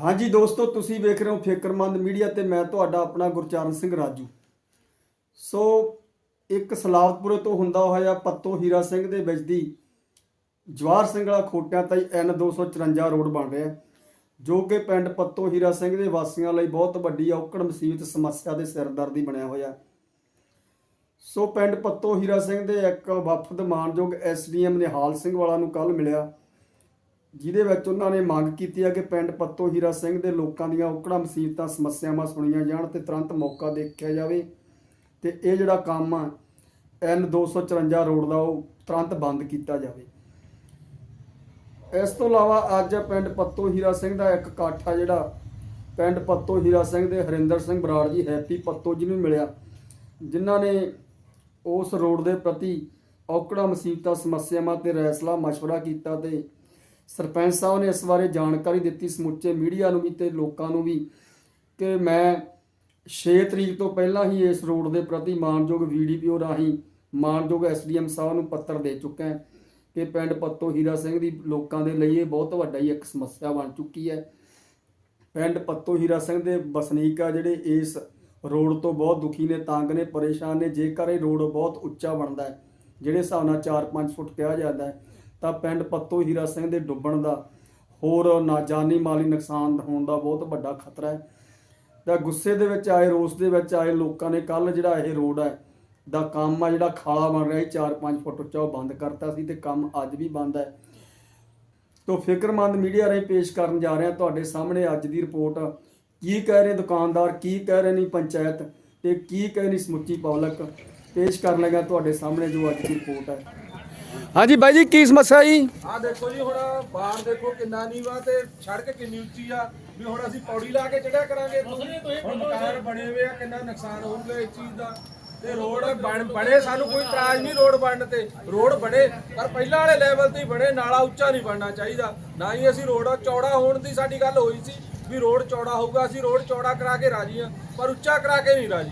ਹਾਂਜੀ ਦੋਸਤੋ, ਤੁਸੀਂ ਵੇਖ ਰਹੇ ਹੋ ਫੇਕਰਮੰਦ ਮੀਡੀਆ ਤੇ ਮੈਂ ਤੁਹਾਡਾ ਆਪਣਾ ਗੁਰਚਰਨ ਸਿੰਘ ਰਾਜੂ। ਸੋ, ਇੱਕ ਸਲਾਵਤਪੁਰੇ ਤੋਂ ਹੁੰਦਾ ਹੋਇਆ ਪੱਤੋ ਹੀਰਾ ਸਿੰਘ ਦੇ ਵਿੱਚ ਦੀ ਜਵਾਰ ਸਿੰਘਲਾ ਖੋਟਿਆਂ ਤਾਈ N 254 ਰੋਡ ਬਣ ਰਿਹਾ ਜੋ ਕਿ ਪਿੰਡ ਪੱਤੋ ਹੀਰਾ ਸਿੰਘ ਦੇ ਵਾਸੀਆਂ ਲਈ ਬਹੁਤ ਵੱਡੀ ਔਕੜ ਮੁਸੀਬਤ ਸਮੱਸਿਆ ਦੇ ਸਿਰਦਰਦੀ ਬਣਿਆ ਹੋਇਆ। ਸੋ, ਪਿੰਡ ਪੱਤੋ ਹੀਰਾ ਸਿੰਘ ਦੇ ਇੱਕ ਵਫਦ ਮਾਨਯੋਗ ਐਸਡੀਐਮ ਨਿਹਾਲ ਸਿੰਘ ਵਾਲਾ ਨੂੰ ਕੱਲ ਮਿਲਿਆ। ਜਿਹਦੇ ਵਿੱਚ ਉਹਨਾਂ ਨੇ ਮੰਗ ਕੀਤੀ ਹੈ ਕਿ ਪਿੰਡ ਪੱਤੋ ਹੀਰਾ ਸਿੰਘ ਦੇ ਲੋਕਾਂ ਦੀਆਂ ਔਕੜਾਂ ਮੁਸੀਬਤਾਂ, ਸਮੱਸਿਆਵਾਂ ਸੁਣੀਆਂ ਜਾਣ ਤੇ ਤੁਰੰਤ ਮੌਕਾ ਦੇਖਿਆ ਜਾਵੇ। ਤੇ ਇਹ ਜਿਹੜਾ ਕੰਮ ਆ N 254 ਰੋਡ ਦਾ ਉਹ ਤੁਰੰਤ ਬੰਦ ਕੀਤਾ ਜਾਵੇ। ਇਸ ਤੋਂ ਇਲਾਵਾ ਅੱਜ ਪਿੰਡ ਪੱਤੋ ਹੀਰਾ ਸਿੰਘ ਦਾ ਇੱਕ ਇਕੱਠ ਆ ਜਿਹੜਾ ਪਿੰਡ ਪੱਤੋ ਹੀਰਾ ਸਿੰਘ ਦੇ ਹਰਿੰਦਰ ਸਿੰਘ ਬਰਾੜ ਜੀ, ਹੈਪੀ ਪੱਤੋ ਜੀ ਨੂੰ ਮਿਲਿਆ, ਜਿਨ੍ਹਾਂ ਨੇ ਉਸ ਰੋਡ ਦੇ ਪ੍ਰਤੀ ਔਕੜਾਂ, ਮੁਸੀਬਤਾਂ, ਸਮੱਸਿਆਵਾਂ ਤੇ ਰੈਸਲਾ ਮਸ਼ਵਰਾ ਕੀਤਾ ਤੇ ਸਰਪੰਚ ਸਾਹਿਬ ਨੇ ਇਸ ਬਾਰੇ ਜਾਣਕਾਰੀ ਦਿੱਤੀ ਸਮੁੱਚੇ ਮੀਡੀਆ ਨੂੰ ਵੀ ਤੇ ਲੋਕਾਂ ਨੂੰ ਵੀ ਕਿ ਮੈਂ 6 ਤਰੀਕ ਤੋਂ ਪਹਿਲਾਂ ਹੀ ਇਸ ਰੋਡ ਦੇ ਪ੍ਰਤੀ ਮਾਨਯੋਗ ਵੀਡੀਪੀਓ ਰਾਹੀਂ ਮਾਨਯੋਗ ਐਸਡੀਐਮ ਸਾਹਿਬ ਨੂੰ ਪੱਤਰ ਦੇ ਚੁੱਕਾ ਹਾਂ ਕਿ ਪਿੰਡ ਪੱਤੋ ਹੀਰਾ ਸਿੰਘ ਦੀ ਲੋਕਾਂ ਦੇ ਲਈ ਇਹ ਬਹੁਤ ਵੱਡਾ ਹੀ ਇੱਕ ਸਮੱਸਿਆ ਬਣ ਚੁੱਕੀ ਹੈ। ਪਿੰਡ ਪੱਤੋ ਹੀਰਾ ਸਿੰਘ ਦੇ ਵਸਨੀਕ ਆ ਜਿਹੜੇ ਇਸ ਰੋਡ ਤੋਂ ਬਹੁਤ ਦੁਖੀ ਨੇ, ਤੰਗ ਨੇ, ਪਰੇਸ਼ਾਨ ਨੇ, ਜੇਕਰ ਇਹ ਰੋਡ ਬਹੁਤ ਉੱਚਾ ਬਣਦਾ ਹੈ, ਜਿਹੜੇ ਹਿਸਾਬ ਨਾਲ 4-5 ਫੁੱਟ ਕਿਹਾ ਜਾਂਦਾ ਹੈ ਤਾਂ ਪਿੰਡ ਪੱਤੋ ਹੀਰਾ ਸਿੰਘ ਦੇ ਡੁੱਬਣ ਦਾ ਹੋਰ ਨਾ ਜਾਨੀ ਮਾਲੀ ਨੁਕਸਾਨ ਹੋਣ ਦਾ ਬਹੁਤ ਵੱਡਾ ਖਤਰਾ ਹੈ। ਤਾਂ ਗੁੱਸੇ ਦੇ ਵਿੱਚ ਆਏ, ਰੋਸ ਦੇ ਵਿੱਚ ਆਏ ਲੋਕਾਂ ਨੇ ਕੱਲ ਜਿਹੜਾ ਇਹ ਰੋਡ ਹੈ, ਦਾ ਕੰਮ ਆ ਜਿਹੜਾ ਖਾਲਾ ਬਣ ਰਿਹਾ ਸੀ 4-5 ਫੁੱਟ ਉੱਚਾ ਉਹ ਬੰਦ ਕਰਤਾ ਸੀ ਤੇ ਕੰਮ ਅੱਜ ਵੀ ਬੰਦ ਹੈ। ਤੋ ਫਿਕਰਮੰਦ ਮੀਡੀਆ ਰਾਹੀਂ ਪੇਸ਼ ਕਰਨ ਜਾ ਰਿਹਾ ਤੁਹਾਡੇ ਸਾਹਮਣੇ ਅੱਜ ਦੀ ਰਿਪੋਰਟ। ਕੀ ਕਹਿ ਰਹੇ ਦੁਕਾਨਦਾਰ, ਕੀ ਕਹਿ ਰਹੇ ਨੇ ਪੰਚਾਇਤ ਤੇ ਕੀ ਕਹਿ ਰਹੀ ਸਮੁੱਚੀ ਪਬਲਿਕ? ਪੇਸ਼ ਕਰਨ ਲੱਗਾ ਤੁਹਾਡੇ ਸਾਹਮਣੇ ਜੋ ਅੱਜ ਦੀ ਰਿਪੋਰਟ ਹੈ। ਹਾਂਜੀ ਬਾਈ ਜੀ ਕੀ ਸਮੱਸਿਆ ਜੀ? ਆ ਦੇਖੋ ਜੀ ਹੁਣ ਬਾਹਰ ਦੇਖੋ ਕਿੰਨਾ ਨੀਵਾ ਤੇ ਸੜਕ ਕਿੰਨੀ ਉੱਚੀ ਆ। ਵੀ ਹੁਣ ਅਸੀਂ ਪੌੜੀ ਲਾ ਕੇ ਚੜਿਆ ਕਰਾਂਗੇ। ਹੁਣ ਮਕਾਨ ਬਣੇ ਹੋਏ ਆ ਕਿੰਨਾ ਨੁਕਸਾਨ ਹੋਊਗਾ ਇਸ ਚੀਜ਼ ਦਾ। ਤੇ ਰੋਡ ਬਣ ਬਣੇ ਸਾਨੂੰ ਕੋਈ ਇਤਰਾਜ਼ ਨਹੀਂ ਰੋਡ ਬਣਨ ਤੇ। ਰੋਡ ਬਣੇ ਪਰ ਪਹਿਲਾਂ ਵਾਲੇ ਲੈਵਲ ਤੇ ਹੀ ਬਣੇ ਨਾਲਾ ਉੱਚਾ ਨਹੀਂ ਬਣਨਾ ਚਾਹੀਦਾ। ਨਾ ਹੀ ਅਸੀਂ ਰੋਡ ਚੌੜਾ ਹੋਣ ਦੀ ਸਾਡੀ ਗੱਲ ਹੋਈ ਸੀ ਵੀ ਰੋਡ ਚੌੜਾ ਹੋਊਗਾ ਅਸੀਂ ਰੋਡ ਚੌੜਾ ਕਰਾ ਕੇ ਰਾਜੀ ਆ ਪਰ ਉੱਚਾ ਕਰਾ ਕੇ ਨਹੀਂ ਰਾਜੀ।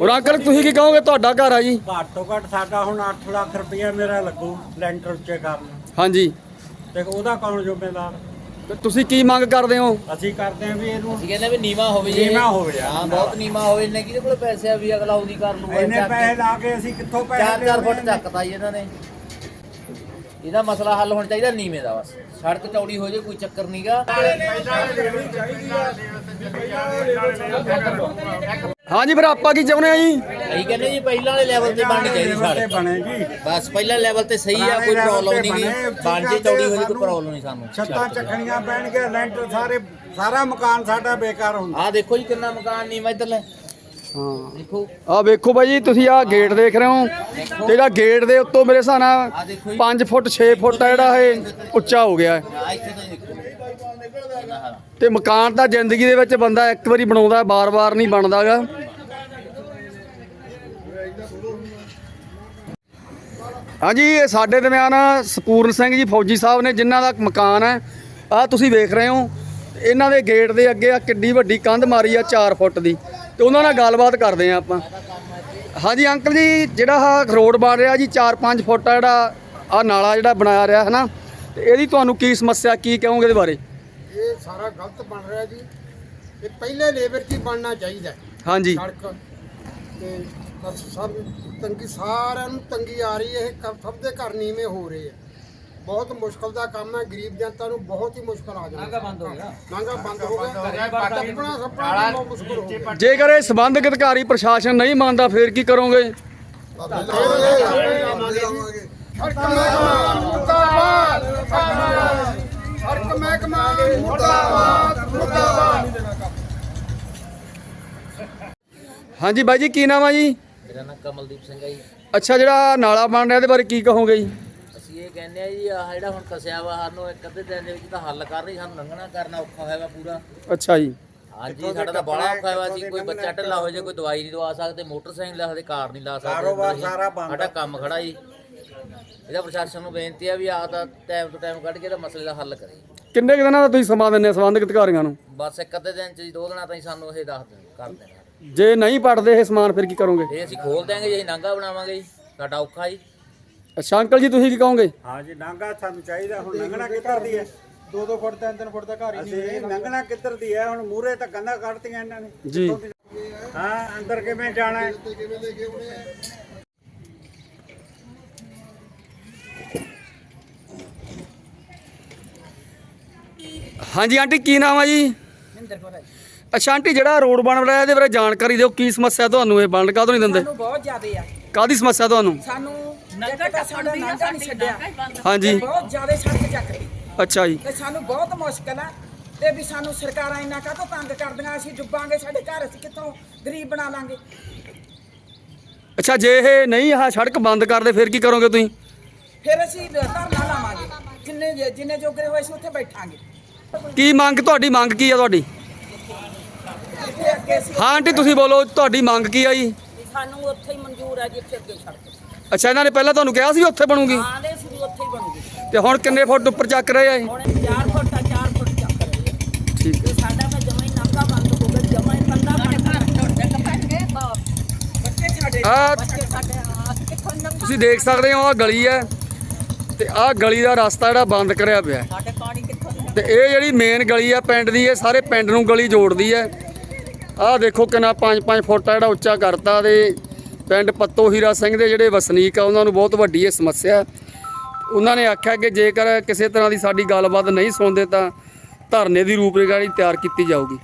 ਔਰ ਅੰਕਲ ਤੁਸੀਂ ਕੀ ਕਹੋਗੇ? ਤੁਹਾਡਾ ਘਰ ਆ ਜੀ? ਘੱਟ ਤੋਂ ਘੱਟ ਸਾਡਾ ਹੁਣ 8 ਲੱਖ ਰੁਪਇਆ ਮੇਰਾ ਲੱਗੂ ਲੈਂਟਰ ਉੱਚੇ ਕਰਨ। ਹਾਂਜੀ। ਤੇ ਉਹਦਾ ਕੌਣ ਜ਼ਿੰਮੇਦਾਰ ਤੇ ਤੁਸੀਂ ਕੀ ਮੰਗ ਕਰਦੇ ਹੋ? ਅਸੀਂ ਕਰਦੇ ਹਾਂ ਵੀ ਇਹਨੂੰ ਅਸੀਂ ਕਹਿੰਦੇ ਵੀ ਨੀਵਾ ਹੋਵੇ ਜੀ। ਨੀਵਾਂ ਹੋਵੇ ਯਾਰ। ਹਾਂ ਬਹੁਤ ਨੀਵਾ ਹੋਵੇ। ਇਹਨੇ ਕਿਹਦੇ ਕੋਲ ਪੈਸੇ ਆ ਵੀ ਅਗਲਾ ਉਹਦੀ ਕਰ ਲੂਗਾ ਇੰਨੇ ਪੈਸੇ। ਲਾ ਕੇ ਅਸੀਂ ਕਿੱਥੋਂ ਪੈਸੇ ਚਾਰ ਚਾਰ ਫੁੱਟ ਲਿਆਉਣੇ ਨੇ? ਚੱਕਤਾ ਜੀ ਇਹਨਾਂ ਨੇ। ਇਹਦਾ ਮਸਲਾ ਹੱਲ ਹੋਣਾ ਚਾਹੀਦਾ ਨੀਵੇਂ ਦਾ ਬਸ। ਸੜਕ ਚੌੜੀ ਹੋ ਜੇ ਕੋਈ ਚੱਕਰ ਨਹੀਂਗਾ ਹਾਂਜੀ ਫਿਰ ਆਪਾਂ ਕੀ ਚਾਹੁੰਦੇ ਆ ਜੀ? ਅਸੀਂ ਕਹਿੰਦੇ ਜੀ ਪਹਿਲਾਂ ਵਾਲੇ ਲੈਵਲ ਤੇ ਬਣਨੀ ਚਾਹੀਦੀ ਸੜਕ। ਬਣੇ ਜੀ ਬਸ ਪਹਿਲਾਂ ਲੈਵਲ ਤੇ ਸਹੀ ਆ ਕੋਈ ਪ੍ਰੋਬਲਮ ਨਹੀਂ ਬਣੇ, ਬਣ ਜੇ ਚੌੜੀ ਹੋ ਜੇ ਕੋਈ ਪ੍ਰੋਬਲਮ ਨਹੀਂ ਸਾਨੂੰ ਛੱਤਾਂ ਚੱਕਣੀਆਂ ਪੈਣਗੀਆਂ ਲੈਂਟਰ ਸਾਰੇ ਸਾਰਾ ਮਕਾਨ ਸਾਡਾ ਬੇਕਾਰ ਹੁੰਦਾ। ਆਹ ਦੇਖੋ ਜੀ ਕਿੰਨਾ ਮਕਾਨ ਨੀਵਾ ਇੱਧਰ ਲੈ ਹਾਂ। ਦੇਖੋ ਆ ਵੇਖੋ ਬਾਈ ਜੀ, ਤੁਸੀਂ ਆ ਗੇਟ ਦੇਖ ਰਹੇ ਹੋ। ਤੇ ਜਿਹੜਾ ਗੇਟ ਦੇ ਉੱਤੋਂ ਮੇਰੇ ਹਿਸਾਬ ਨਾਲ ਆਹ 5 ਫੁੱਟ 6 ਫੁੱਟ ਆ ਜਿਹੜਾ ਇਹ ਉੱਚਾ ਹੋ ਗਿਆ। ਹੈ ਤੇ ਮਕਾਨ ਤਾਂ ਜ਼ਿੰਦਗੀ ਦੇ ਵਿੱਚ ਬੰਦਾ ਇੱਕ ਵਾਰੀ ਬਣਾਉਂਦਾ, ਬਾਰ-ਬਾਰ ਨਹੀਂ ਬਣਦਾਗਾ। ਹਾਂਜੀ, ਇਹ ਸਾਡੇ ਦਰਮਿਆਨ ਸਪੂਰਨ ਸਿੰਘ ਜੀ, ਫੌਜੀ ਸਾਹਿਬ ਨੇ ਜਿਨ੍ਹਾਂ ਦਾ ਮਕਾਨ ਹੈ। ਆ ਤੁਸੀਂ ਵੇਖ ਰਹੇ ਹੋ, ਇਹਨਾਂ ਦੇ ਗੇਟ ਦੇ ਅੱਗੇ ਆ ਕਿੱਡੀ ਵੱਡੀ ਕੰਧ ਮਾਰੀ ਆ 4 ਫੁੱਟ ਦੀ। ਤੇ ਉਹਨਾਂ ਨਾਲ ਗੱਲਬਾਤ ਕਰਦੇ ਆ ਆਪਾਂ। ਹਾਂਜੀ ਅੰਕਲ ਜੀ ਜਿਹੜਾ ਆਹ ਰੋਡ ਬਣ ਰਿਹਾ ਜੀ 4-5 ਫੁੱਟ ਆ ਜਿਹੜਾ ਆ ਨਾਲਾ ਜਿਹੜਾ ਬਣਾਇਆ ਰਿਹਾ ਹੈ ਨਾ ਤੇ ਇਹਦੀ ਤੁਹਾਨੂੰ ਕੀ ਸਮੱਸਿਆ ਕੀ ਕਹੋਗੇ ਇਹਦੇ ਬਾਰੇ? ਇਹ ਸਾਰਾ ਗਲਤ ਬਣ ਰਿਹਾ ਜੀ। ਇਹ ਪਹਿਲੇ ਲੇਬਰ 'ਚ ਹੀ ਬਣਨਾ ਚਾਹੀਦਾ। ਹਾਂਜੀ। ਸੜਕ। ਤੇ ਬਸ ਸਭ ਤੰਗੀ ਸਾਰਿਆਂ ਨੂੰ ਤੰਗੀ ਆ ਰਹੀ ਹੈ। ਇਹ ਸਭ ਦੇ ਘਰ ਨੀਵੇਂ ਹੋ ਰਹੇ ਆ। ਬਹੁਤ ਮੁਸ਼ਕਲ ਦਾ ਕੰਮ ਹੈ ਗਰੀਬ ਜਨਤਾ ਨੂੰ ਬਹੁਤ ਹੀ ਮੁਸ਼ਕਲ ਆ ਜਾਂਦਾ ਨਾਂਗਾ ਬੰਦ ਹੋ ਗਿਆ। ਨਾਂਗਾ ਬੰਦ ਹੋ ਗਿਆ ਟੱਪਣਾ ਸੱਪਣਾ ਮੁਸ਼ਕਲ ਹੋ ਗਿਆ। ਜੇਕਰ ਇਹ ਸੰਬੰਧਿਤ ਅਧਿਕਾਰੀ ਪ੍ਰਸ਼ਾਸਨ ਨਹੀਂ ਮੰਨਦਾ ਫਿਰ ਕੀ ਕਰੋਗੇ? ਸੜਕ ਮਹਿਕਮਾ ਮੁਰਦਾਬਾਦ ਸੜਕ ਮਹਿਕਮਾ ਮੁਰਦਾਬਾਦ ਮੁਰਦਾਬਾਦ ਹਾਂਜੀ ਬਾਈ ਜੀ ਕੀ ਨਾਮ ਆ ਜੀ? ਮੇਰਾ ਨਾਮ ਕਮਲਦੀਪ ਸਿੰਘ ਹੈ ਜੀ। ਅੱਛਾ ਜਿਹੜਾ ਨਾਲਾ ਬਣ ਰਿਹਾ ਇਹਦੇ ਬਾਰੇ ਕੀ ਕਹੋਗੇ ਜੀ? ਇਹ ਕਹਿੰਦੇ ਆ ਜੀ ਆਹ ਜਿਹੜਾ ਹੁਣ ਕਸਿਆ ਵਾ ਸਾਨੂੰ ਇੱਕ ਅੱਧੇ ਦਿਨ ਦੇ ਵਿੱਚ ਤਾਂ ਹੱਲ ਕਰ ਰਹੀ ਸਾਨੂੰ ਲੰਘਣਾ ਕਰਨਾ ਔਖਾ ਹੋਇਆ ਵਾ ਪੂਰਾ। ਅੱਛਾ ਜੀ। ਹਾਂਜੀ ਸਾਡਾ ਤਾਂ ਬੜਾ ਔਖਾ ਹੋਇਆ ਸੀ ਕੋਈ ਬੱਚਾ ਢਿੱਲਾ ਹੋ ਜਾਏ ਕੋਈ ਦਵਾਈ ਨਹੀਂ ਦਵਾ ਸਕਦੇ ਮੋਟਰਸਾਈਕਲ ਲਾ ਸਕਦੇ ਕਾਰ ਨਹੀਂ ਲਾ ਸਕਦੇ ਕਾਰੋਬਾਰ। ਸਾਰਾ ਬੰਦ ਸਾਡਾ ਕੰਮ ਖੜਾ ਜੀ। ਇਹਦਾ ਪ੍ਰਸ਼ਾਸਨ ਨੂੰ ਬੇਨਤੀ ਆ ਵੀ ਆਹ ਤਾਂ ਟਾਈਮ ਤੋਂ ਟਾਈਮ ਕੱਢ ਕੇ ਇਹਦਾ ਮਸਲੇ ਦਾ ਹੱਲ ਕਰੇ। ਕਿੰਨੇ ਕੁ ਦਿਨਾਂ ਦਾ ਤੁਸੀਂ ਸਮਾਂ ਦਿੰਦੇ ਆ ਸੰਬੰਧਿਤ ਅਧਿਕਾਰੀਆਂ ਨੂੰ? ਬਸ ਇੱਕ ਅੱਧੇ ਦਿਨ ਚ ਜੀ ਦੋ ਦਿਨਾਂ ਤਾਈਂ ਸਾਨੂੰ ਇਹ ਦੱਸ ਦੇਣ ਕਰ ਦੇਣਾ ਜੇ ਨਹੀਂ ਪੜਦੇ ਇਹ ਸਮਾਨ ਫਿਰ ਕੀ ਕਰੋਗੇ? ਇਹ ਅਸੀਂ ਖੋਲ ਦਿਆਂਗੇ ਜੀ ਅਸੀਂ ਨਾਂਗਾ ਬਣਾਵਾਂਗੇ ਜੀ ਸਾਡਾ ਔਖਾ ਜੀ। ਅੱਛਾ ਅੰਕਲ ਜੀ ਤੁਸੀਂ ਕੀ ਕਹੋਗੇ? ਹਾਂ ਜੀ ਨਾਂਗਾ ਸਾਨੂੰ ਚਾਹੀਦਾ ਹੁਣ ਲੰਘਣਾ ਕਿੱਧਰ ਦੀ ਹੈ? 2-2 ਫੁੱਟ 3-3 ਫੁੱਟ ਦਾ ਘਰ ਹੀ ਨਹੀਂ ਲੰਘਣਾ ਕਿੱਧਰ ਦੀ ਹੈ? ਹੁਣ ਮੂਰੇ ਤਾਂ ਕੰਧਾਂ ਕੱਢਤੀਆਂ ਇਹਨਾਂ ਨੇ। ਜੀ। ਹਾਂ ਅੰਦਰ ਕਿਵੇਂ ਜਾਣਾ ਹੈ? ਹਾਂਜੀ ਆਂਟੀ ਕੀ ਨਾਮ ਆ ਜੀ? ਅੱਛਾ ਆਂਟੀ ਜਿਹੜਾ ਰੋਡ ਬਣ ਰਿਹਾ ਇਹਦੇ ਬਾਰੇ ਜਾਣਕਾਰੀ ਦਿਓ। ਕੀ ਸਮੱਸਿਆ ਤੁਹਾਨੂੰ ਇਹ ਬਣ ਕਾਹਦੋਂ ਨਹੀਂ ਦਿੰਦੇ? ਸਾਨੂੰ ਬਹੁਤ ਜ਼ਿਆਦੇ ਆ। ਕਾਦੀ ਸਮੱਸਿਆ ਤੁਹਾਨੂੰ? ਸਾਨੂੰ ਇੱਕ ਤਾਂ ਸਾਡਾ ਨਾਂਗਾ ਨਹੀਂ ਛੱਡਿਆ। ਹਾਂਜੀ। ਬਹੁਤ ਜ਼ਿਆਦੇ ਸੜਕ ਚੱਕਦੀ ਅੱਛਾ ਜੀ। ਤੇ ਸਾਨੂੰ ਬਹੁਤ ਮੁਸ਼ਕਲ ਆ। ਤੇ ਵੀ ਸਾਨੂੰ ਸਰਕਾਰਾਂ ਇੰਨਾ ਕਾਹਤੋਂ ਤੰਗ ਕਰਦੀਆਂ ਅਸੀਂ ਡੁੱਬਾਂਗੇ ਸਾਡੇ ਘਰ ਅਸੀਂ ਕਿੱਥੋਂ ਗਰੀਬ ਬਣਾ ਲਾਂਗੇ? ਅੱਛਾ ਜੇ ਇਹ ਨਹੀਂ ਆਹ ਸੜਕ ਬੰਦ ਕਰਦੇ ਫਿਰ ਕੀ ਕਰੋਗੇ ਤੁਸੀਂ? ਫਿਰ ਅਸੀਂ ਧਰਨਾ ਲਾਵਾਂਗੇ। ਜਿੰਨੇ ਜਿੰਨੇ ਜੋਗਰੇ ਹੋਏ ਸੀ ਉੱਥੇ ਬੈਠਾਂਗੇ। ਕੀ ਮੰਗ ਤੁਹਾਡੀ ਮੰਗ ਕੀ ਆ ਤੁਹਾਡੀ? ਅਸੀਂ ਹਾਂ ਆਂਟੀ ਤੁਸੀਂ ਬੋਲੋ ਤੁਹਾਡੀ ਮੰਗ ਕੀ ਆ ਜੀ? ਸਾਨੂੰ ਉੱਥੇ ਹੀ ਮਨਜ਼ੂਰ ਹੈ ਜਿੱਥੇ ਅੱਗੇ ਸੜਕ। ਅੱਛਾ ਇਹਨਾਂ ਨੇ ਪਹਿਲਾਂ ਤੁਹਾਨੂੰ ਕਿਹਾ ਸੀ ਵੀ ਉੱਥੇ ਬਣੂਗੀ? ਆਂਦੇ ਸੀ ਵੀ ਉੱਥੇ ਹੀ ਬਣੂਗੀ। ਤੇ ਹੁਣ ਕਿੰਨੇ ਫੁੱਟ ਉੱਪਰ ਚੱਕ ਰਹੇ ਆ ਇਹ? ਹੁਣ 4 ਫੁੱਟ ਆ 4 ਫੁੱਟ ਚੱਕ ਰਹੇ ਆ। ਠੀਕ ਹੈ। ਸਾਡਾ ਤਾਂ ਜਮਾ ਹੀ ਨਾਕਾ ਬੰਦ ਹੋ ਗਿਆ ਜਮਾ ਹੀ ਸਾਡੇ ਆ ਆ ਤੁਸੀਂ ਦੇਖ ਸਕਦੇ ਹੋ ਆ ਗਲੀ ਹੈ। ਤੇ ਆਹ ਗਲੀ ਦਾ ਰਸਤਾ ਜਿਹੜਾ ਬੰਦ ਕਰਿਆ ਪਿਆ ਹੈ। ਸਾਡੇ ਪਾਣੀ ਕਿੱਥੋਂ ਲਿਆ ਤੇ ਇਹ ਜਿਹੜੀ ਮੇਨ ਗਲੀ ਆ ਪਿੰਡ ਦੀ ਇਹ ਸਾਰੇ ਪਿੰਡ ਨੂੰ ਗਲੀ ਜੋੜਦੀ ਹੈ। ਆਹ ਦੇਖੋ ਕਿੰਨਾ 5-5 ਫੁੱਟ ਆ ਜਿਹੜਾ ਉੱਚਾ ਕਰਤਾ ਤੇ ਪਿੰਡ ਪੱਤੋ ਹੀਰਾ ਸਿੰਘ ਦੇ ਜਿਹੜੇ ਵਸਨੀਕ ਆ, ਉਹਨਾਂ ਨੂੰ ਬਹੁਤ ਵੱਡੀ ਇਹ ਸਮੱਸਿਆ ਉਹਨਾਂ ਨੇ ਆਖਿਆ ਕਿ ਜੇਕਰ ਕਿਸੇ ਤਰ੍ਹਾਂ ਦੀ ਸਾਡੀ ਗੱਲਬਾਤ ਨਹੀਂ ਸੁਣਦੇ ਤਾਂ ਧਰਨੇ ਦੀ ਰੂਪਰੇਖਾ ਜਿਹੜੀ ਤਿਆਰ ਕੀਤੀ ਜਾਊਗੀ।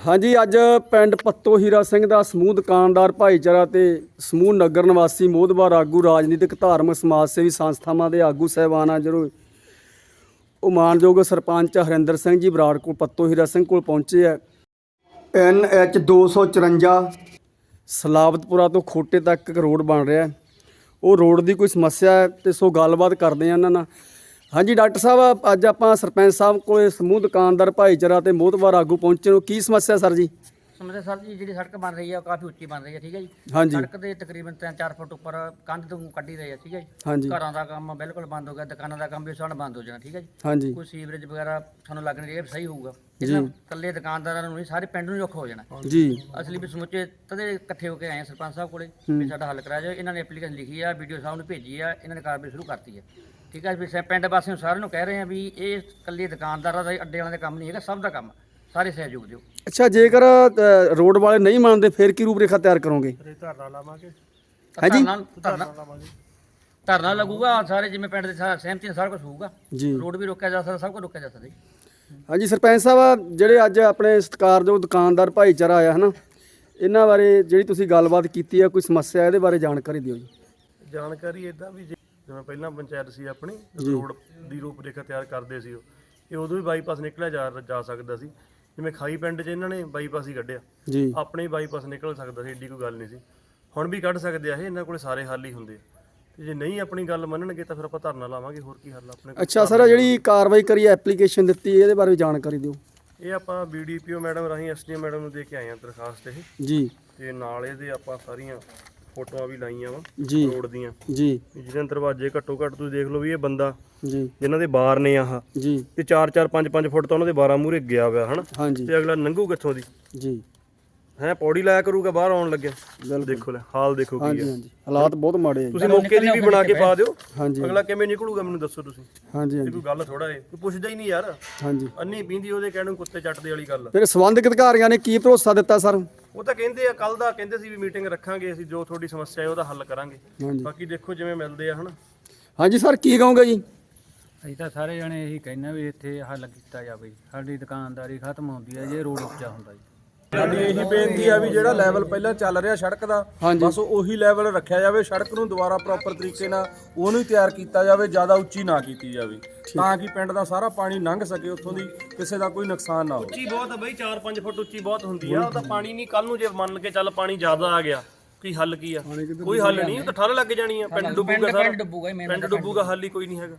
ਹਾਂਜੀ ਅੱਜ ਪਿੰਡ ਪੱਤੋ ਹੀਰਾ ਸਿੰਘ ਦਾ ਸਮੂਹ ਦੁਕਾਨਦਾਰ ਭਾਈਚਾਰਾ ਤੇ ਸਮੂਹ ਨਗਰ ਨਿਵਾਸੀ ਮੋਦਬਾਰ ਆਗੂ ਰਾਜਨੀਤਿਕ ਧਾਰਮਿਕ ਸਮਾਜ ਸੇਵੀ ਸੰਸਥਾਵਾਂ ਦੇ ਆਗੂ ਸਹਿਬਾਨ ਆ ਜਿਹੜੇ ਉਹ ਮਾਨਯੋਗ ਸਰਪੰਚ ਹਰਿੰਦਰ ਸਿੰਘ ਜੀ ਬਰਾੜ ਕੋਲ ਪੱਤੋ ਹੀਰਾ ਸਿੰਘ ਕੋਲ ਪਹੁੰਚੇ ਆ ਐਨ ਐਚ 254 ਸਲਾਬਤਪੁਰਾ ਤੋਂ ਖੋਟੇ ਤੱਕ ਇੱਕ ਰੋਡ ਬਣ ਰਿਹਾ। ਉਹ ਰੋਡ ਦੀ ਕੋਈ ਸਮੱਸਿਆ ਹੈ ਤੇ ਸੋ ਗੱਲਬਾਤ ਕਰਦੇ ਆ ਇਹਨਾਂ ਨਾਲ ਹਾਂਜੀ ਡਾਕਟਰ ਸਾਹਿਬ ਅੱਜ ਆਪਾਂ ਸਰਪੰਚ ਸਾਹਿਬ ਕੋਲੇ ਸਮੂਹ ਦੁਕਾਨਦਾਰ ਭਾਈਚਾਰਾ ਤੇ ਮੋਹਤਵਾਰ ਆਗੂ ਪਹੁੰਚੇ ਨੂੰ ਕੀ ਸਮੱਸਿਆ ਸਰ ਜੀ? ਸਮਝਦੇ ਸਰ ਜੀ ਜਿਹੜੀ ਸੜਕ ਬਣ ਰਹੀ ਹੈ ਉਹ ਕਾਫੀ ਉੱਚੀ ਬਣ ਰਹੀ ਹੈ ਠੀਕ ਹੈ ਜੀ। ਹਾਂਜੀ। ਸੜਕ ਦੇ ਤਕਰੀਬਨ 3-4 ਫੁੱਟ ਉੱਪਰ ਕੰਧ ਤੋਂ ਕੱਢੀ ਰਹੇ ਆ ਠੀਕ ਹੈ ਜੀ। ਹਾਂਜੀ। ਘਰਾਂ ਦਾ ਕੰਮ ਬਿਲਕੁਲ ਬੰਦ ਹੋ ਗਿਆ ਦੁਕਾਨਾਂ ਦਾ ਕੰਮ ਵੀ ਸਾਡਾ ਬੰਦ ਹੋ ਜਾਣਾ ਠੀਕ ਹੈ ਜੀ। ਹਾਂਜੀ। ਕੋਈ ਸੀਵਰੇਜ ਵਗੈਰਾ ਸਾਨੂੰ ਲੱਗ ਨਹੀਂ ਰਿਹਾ ਸਹੀ ਹੋਊਗਾ। ਇਹਨਾਂ ਇਕੱਲੇ ਦੁਕਾਨਦਾਰਾਂ ਨੂੰ ਨਹੀਂ ਸਾਰੇ ਪਿੰਡ ਨੂੰ ਹੀ ਔਖਾ ਹੋ ਜਾਣਾ। ਜੀ। ਅਸਲੀ ਵੀ ਸਮੁੱਚੇ ਤਦੇ ਇਕੱਠੇ ਹੋ ਕੇ ਆਏ ਆ ਸਰਪੰਚ ਸਾਹਿਬ ਕੋਲੇ ਵੀ ਸਾਡਾ ਹੱਲ ਕਰਾਇਆ ਜਾਏ ਇਹਨਾਂ ਨੇ ਐਪਲੀਕੇਸ਼ਨ ਲਿਖੀ ਆ ਵੀਡੀਓ ਸਾਹਿਬ ਨੂੰ ਭੇਜੀ ਆ ਇਹਨਾਂ ਨੇ ਕਾਰਵਾਈ ਸ਼ੁਰੂ ਕਰਤੀ ਹੈ ਠੀਕ ਹੈ ਵੀ ਸ- ਪਿੰਡ ਵਾਸੀਆਂ ਨੂੰ ਸਾਰਿਆਂ ਨੂੰ ਕਹਿ ਰਹੇ ਆ ਵੀ ਇਹ ਇਕੱਲੇ ਦੁਕਾਨਦਾਰਾਂ ਦਾ ਅੱਡੇ ਵਾਲਿਆਂ ਦਾ ਕੰਮ ਨਹੀਂ ਹੈਗਾ ਸਭ ਦਾ ਕੰਮ ਆ। ਸਾਰੇ ਸਹਿਯੋਗ ਦਿਓ। ਅੱਛਾ ਜੇਕਰ ਅ, ਰੋਡ ਵਾਲੇ ਨਹੀਂ ਮੰਨਦੇ ਫਿਰ ਕੀ ਰੂਪਰੇਖਾ ਤਿਆਰ ਕਰੋਗੇ? ਹਾਂਜੀ? ਧਰਨਾ ਧਰਨਾ ਧਰਨਾ ਲੱਗੂਗਾ ਸਾਰੇ ਜਿਵੇਂ ਪਿੰਡ ਦੇ ਸਾ- ਸਹਿਮਤੀ ਨਾਲ ਸਾਰਾ ਕੁਝ ਹੋਊਗਾ। ਜੀ। ਰੋਡ ਵੀ ਰੋਕਿਆ ਜਾ ਸਕਦਾ ਸਭ ਕੁਝ ਰੋਕਿਆ ਜਾ ਸਕਦਾ ਜੀ। ਹਾਂਜੀ ਸਰਪੰਚ ਸਾਹਿਬ ਜਿਹੜੇ ਅੱਜ ਆਪਣੇ ਸਤਿਕਾਰਯੋਗ ਦੁਕਾਨਦਾਰ ਭਾਈਚਾਰਾ ਆਇਆ ਹਨਾ ਇਹਨਾਂ ਬਾਰੇ ਜਿਹੜੀ ਤੁਸੀਂ ਗੱਲਬਾਤ ਕੀਤੀ ਹੈ ਕੋਈ ਸਮੱਸਿਆ ਇਹਦੇ ਬਾਰੇ ਜਾਣਕਾਰੀ ਦਿਓ ਜੀ। ਜਾਣਕਾਰੀ ਇਦਾਂ ਵੀ ਜੇ- ਜਿਵੇਂ ਪਹਿਲਾਂ ਪੰਚਾਇਤ ਸੀ ਆਪਣੀ ਰੋਡ ਦੀ ਰੂਪਰੇਖਾ ਤਿਆਰ ਕਰਦੇ ਸੀ ਉਹ। ਇਹ ਉਦੋਂ ਵੀ ਬਾਈਪਾਸ ਨਿਕਲਿਆ ਜਾ ਜਾ ਸਕਦਾ ਸੀ। ਜਿਵੇਂ ਖਾਈ ਪਿੰਡ 'ਚ ਇਹਨਾਂ ਨੇ ਬਾਈਪਾਸ ਹੀ ਕੱਢਿਆ। ਜੀ। ਆਪਣੇ ਬਾਈਪਾਸ ਨਿਕਲ ਸਕਦਾ ਸੀ ਏਡੀ ਕੋਈ ਗੱਲ ਨਹੀਂ ਸੀ। ਹੁਣ ਵੀ ਕੱਢ ਸਕਦੇ ਆ ਇਹ ਇਹਨਾਂ ਕੋਲੇ ਸਾਰੇ ਹੱਲ ਹੀ ਹੁੰਦੇ ਆ। ਤੇ ਜੇ ਨਹੀਂ ਆਪਣੀ ਗੱਲ ਮੰਨਣਗੇ ਤਾਂ ਫਿਰ ਆਪਾਂ ਧਰਨਾ ਲਾਵਾਂਗੇ ਹੋਰ ਕੀ ਹੱਲ ਆ ਆਪਣੇ ਕੋਲ? ਅੱਛਾ ਸਰ ਜਿਹੜੀ ਕਾਰਵਾਈ ਕਰੀ ਐਪਲੀਕੇਸ਼ਨ ਦਿੱਤੀ ਇਹਦੇ ਬਾਰੇ ਵੀ ਜਾਣਕਾਰੀ ਦਿਓ। ਇਹ ਆਪਾਂ ਬੀਡੀਪੀਓ ਮੈਡਮ ਰਾਹੀਂ ਐਸਡੀਐਮ ਮੈਡਮ ਨੂੰ ਦੇ ਕੇ ਆਏ ਆ ਦਰਖਾਸਤ ਇਹ। ਜੀ। ਤੇ ਨਾਲ ਇਹਦੇ ਆਪਾਂ ਸਾਰੀਆਂ ਫੋਟੋਆਂ ਵੀ ਲਾਈਆਂ ਵਾ ਜੀ। ਰੋਡ ਦੀਆਂ। ਜੀ। ਜਿਹਦੇ ਦਰਵਾਜ਼ੇ ਘੱਟੋ ਘੱਟ ਤੁਸੀਂ ਦੇਖ ਲਓ ਵੀ ਇਹ ਬੰਦਾ ਜੀ। ਜਿਨ੍ਹਾਂ ਦੇ ਬਾਰ ਨੇ ਆਹ ਜੀ। ਤੇ 4-4 5-5 ਫੁੱਟ ਤਾਂ ਉਹਨਾਂ ਦੇ 12 ਮੂਰੇ ਗਿਆ ਹੋਇਆ ਹਨਾ? ਤੇ ਅਗਲਾ ਨੰਗੂ ਕਿੱਥੋਂ ਦੀ? ਜੀ। ਹੈ ਪੌੜੀ ਲਾਇਆ ਕਰੂਗਾ ਬਾਹਰ ਆਉਣ ਲੱਗਿਆ। ਦੇਖੋ ਲੈ ਹਾਲ ਦੇਖੋ ਕੀ ਹਾਂਜੀ ਹੈ ਹਾਂਜੀ। ਹਾਲਾਤ ਬਹੁਤ ਮਾੜੇ ਆ ਜੀ। ਤੁਸੀਂ ਮੌਕੇ ਦੀ ਵੀ ਬਣਾ ਕੇ ਪਾ ਦਿਓ। ਹਾਂਜੀ ਅਗਲਾ ਕਿਵੇਂ ਨਿਕਲੂਗਾ ਮੈਨੂੰ ਦੱਸੋ ਤੁਸੀਂ। ਹਾਂਜੀ ਇਹ ਹਾਂਜੀ ਕੋਈ ਗੱਲ ਥੋੜਾ ਏ। ਕੋਈ ਪੁੱਛਦਾ ਹੀ ਨਹੀਂ ਯਾਰ। ਹਾਂਜੀ। ਅੰਨੀ ਪੀਂਦੀ ਉਹਦੇ ਕਹਿਣ ਨੂੰ ਕੁੱਤੇ ਚੱਟਦੇ ਵਾਲੀ ਗੱਲ। ਫਿਰ ਸੰਬੰਧਿਤ ਅਧਿਕਾਰੀਆਂ ਨੇ ਕੀ ਭਰੋਸਾ ਦਿੱਤਾ ਸਰ? ਉਹ ਤਾਂ ਕਹਿੰਦੇ ਆ ਕੱਲ ਦਾ ਕਹਿੰਦੇ ਸੀ ਵੀ ਮੀਟਿੰਗ ਰੱਖਾਂਗੇ ਅਸੀਂ ਜੋ ਤੁਹਾਡੀ ਸਮੱਸਿਆ ਹੈ ਉਹਦਾ ਹੱਲ ਕਰਾਂਗੇ। ਹਾਂਜੀ। ਬਾਕੀ ਦੇਖੋ ਜਿਵੇਂ ਮਿਲਦੇ ਆ ਹਨਾ। ਹਾਂਜੀ ਸਰ ਕੀ ਕਹੋਗੇ ਜੀ? ਅਸੀਂ ਤਾਂ ਸਾਰੇ ਜਣੇ ਇਹੀ ਕਹਿੰਦੇ ਵੀ ਇੱਥੇ ਹੱਲ ਕੀਤਾ ਜਾਵੇ। ਜੀ। ਸਾਡੀ ਦੁਕਾਨਦਾਰੀ ਖਤਮ ਹੁੰਦੀ ਹੈ ਜੇ ਰੋਡ ਉੱਚਾ ਹੁੰਦਾ ਜੀ। ਸਾਡੀ ਇਹੀ ਬੇਨਤੀ ਆ ਵੀ ਜਿਹੜਾ ਲੈਵਲ ਪਹਿਲਾਂ ਚੱਲ ਰਿਹਾ ਸੜਕ ਦਾ। ਬਸ ਉਹੀ ਲੈਵਲ ਰੱਖਿਆ ਜਾਵੇ ਸੜਕ ਨੂੰ ਦੁਬਾਰਾ ਪ੍ਰੋਪਰ ਤਰੀਕੇ ਨਾਲ ਉਹਨੂੰ ਹੀ ਤਿਆਰ ਕੀਤਾ ਜਾਵੇ ਜ਼ਿਆਦਾ ਉੱਚੀ ਨਾ ਕੀਤੀ ਜਾਵੇ। ਤਾਂ ਕਿ ਪਿੰਡ ਦਾ ਸਾਰਾ ਪਾਣੀ ਲੰਘ ਸਕੇ ਉੱਥੋਂ ਦੀ ਕਿਸੇ ਦਾ ਕੋਈ ਨੁਕਸਾਨ ਨਾ ਹੋਵੇ। ਉੱਚੀ ਬਹੁਤ ਆ ਬਈ 4-5 ਫੁੱਟ ਉੱਚੀ ਬਹੁਤ ਹੁੰਦੀ ਆ। ਉਹ ਤਾਂ ਪਾਣੀ ਨਹੀਂ ਕੱਲ ਨੂੰ ਜੇ ਮੰਨ ਕੇ ਚੱਲ ਪਾਣੀ ਜ਼ਿਆਦਾ ਆ ਗਿਆ ਕੀ ਹੱਲ ਕੀ ਆ? ਕੋਈ ਹੱਲ ਨਹੀਂ ਉਹ ਤਾਂ ਠੱਲ ਲੱਗ ਜਾਣੀ ਆ ਪਿੰਡ ਡੁੱਬੂਗਾ ਸਾਰਾ। ਡੁੱਬੂਗਾ ਹੀ main ਪਿੰਡ ਡੁੱਬੂਗਾ। ਹੱਲ ਹੀ ਕੋਈ ਨਹੀਂ ਹੈਗਾ।